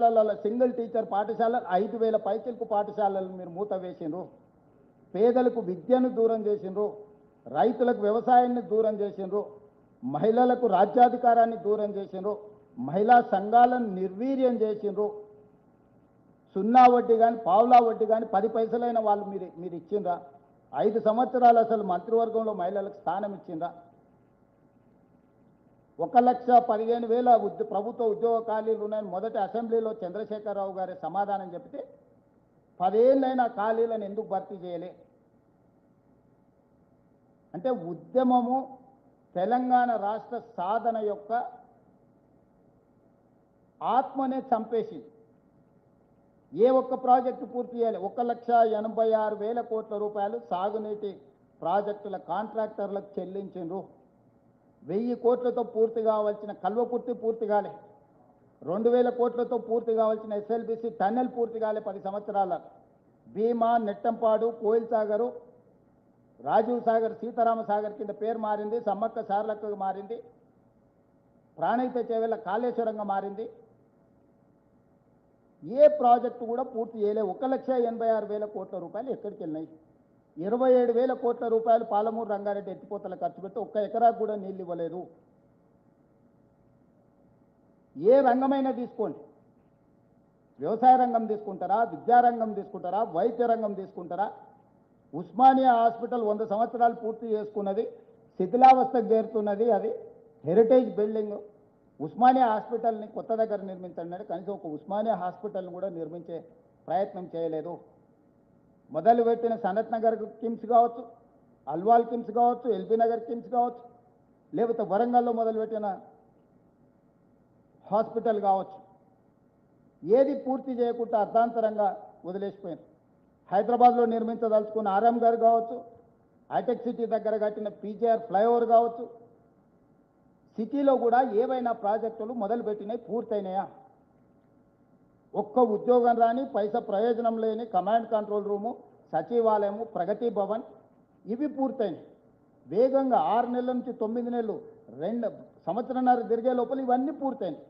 పాఠశాలల single teacher పాఠశాల ఐదు వేల పైచిలకు పాఠశాలలు మీరు మూత వేసిండ్రు. పేదలకు విద్యను దూరం చేసిండ్రు. రైతులకు వ్యవసాయాన్ని దూరం చేసిండ్రు. మహిళలకు రాజ్యాధికారాన్ని దూరం చేసిండ్రు. మహిళా సంఘాలను నిర్వీర్యం చేసిండ్రు. సున్నా వడ్డీ కానీ పావులా వడ్డీ కానీ పది పైసలైన వాళ్ళు మీరు మీరు ఇచ్చిండ్రా? ఐదు సంవత్సరాలు అసలు మంత్రివర్గంలో మహిళలకు స్థానం ఇచ్చిండ్రా? ఒక లక్ష పదిహేను వేల ప్రభుత్వ ఉద్యోగ ఖాళీలు ఉన్నాయని మొదటి అసెంబ్లీలో చంద్రశేఖరరావు గారి సమాధానం చెప్తే పదేళ్ళైన ఖాళీలను ఎందుకు భర్తీ చేయలే? అంటే ఉద్యమము తెలంగాణ రాష్ట్ర సాధన యొక్క ఆత్మనే చంపేసింది. ఏ ఒక్క ప్రాజెక్టు పూర్తి చేయాలి? ఒక లక్ష ఎనభై ఆరు వేల కోట్ల రూపాయలు సాగునీటి ప్రాజెక్టుల కాంట్రాక్టర్లకు చెల్లించిండ్రు. వెయ్యి కోట్లతో పూర్తి కావాల్సిన కల్వకుర్తి పూర్తి కాలే. రెండు వేల కోట్లతో పూర్తి కావాల్సిన ఎస్ఎల్బిసి టన్నెల్ పూర్తి కాలే పది సంవత్సరాల. భీమా నెట్టంపాడు కోయిల్ సాగరు రాజీవ్ సాగర్ సీతారామ సాగర్ కింద పేరు మారింది సమ్మక్క సార్లక్కగా మారింది ప్రాణహిత చేవేళ్ళ కాళేశ్వరంగా మారింది. ఏ ప్రాజెక్టు కూడా పూర్తి చేయలే. ఒక లక్ష ఎనభై ఆరు వేల కోట్ల రూపాయలు ఎక్కడికి వెళ్ళినాయి ఇరవై ఏడు వేల కోట్ల రూపాయలు పాలమూరు రంగారెడ్డి ఎత్తిపోతల ఖర్చు పెట్టి ఒక్క ఎకరాకు కూడా నీళ్ళు ఇవ్వలేదు. ఏ రంగమైనా తీసుకోండి. వ్యవసాయ రంగం తీసుకుంటారా? విద్యారంగం తీసుకుంటారా? వైద్య రంగం తీసుకుంటారా? ఉస్మానియా హాస్పిటల్ వంద సంవత్సరాలు పూర్తి చేసుకున్నది శిథిలావస్థకు చేరుతున్నది అది హెరిటేజ్ బిల్డింగ్ ఉస్మానియా హాస్పిటల్ని కొత్త దగ్గర నిర్మించండి. కనీసం ఒక ఉస్మానియా హాస్పిటల్ని కూడా నిర్మించే ప్రయత్నం చేయలేదు. మొదలుపెట్టిన సనత్ నగర్ కిమ్స్ కావచ్చు అల్వాల్ కిమ్స్ కావచ్చు ఎల్బీ నగర్ కిమ్స్ కావచ్చు లేకపోతే వరంగల్లో మొదలుపెట్టిన హాస్పిటల్ కావచ్చు. ఏది పూర్తి చేయకుండా అర్ధాంతరంగా వదిలేసిపోయింది హైదరాబాద్లో నిర్మించదలుచుకున్న ఆర్ఎం గారు కావచ్చు హైటెక్ సిటీ దగ్గర కట్టిన పీజీఆర్ ఫ్లైఓవర్ కావచ్చు సిటీలో కూడా ఏవైనా ప్రాజెక్టులు మొదలుపెట్టినాయి పూర్తయినాయా? ఒక్క ఉద్యోగం రాని పైసా ప్రయోజనం లేని కమాండ్ కంట్రోల్ రూము సచివాలయము ప్రగతి భవన్ ఇవి పూర్తయినాయి. వేగంగా ఆరు నెలల నుంచి తొమ్మిది నెలలు రెండు సంవత్సరంన్నర తిరిగే లోపల ఇవన్నీ పూర్తయినాయి.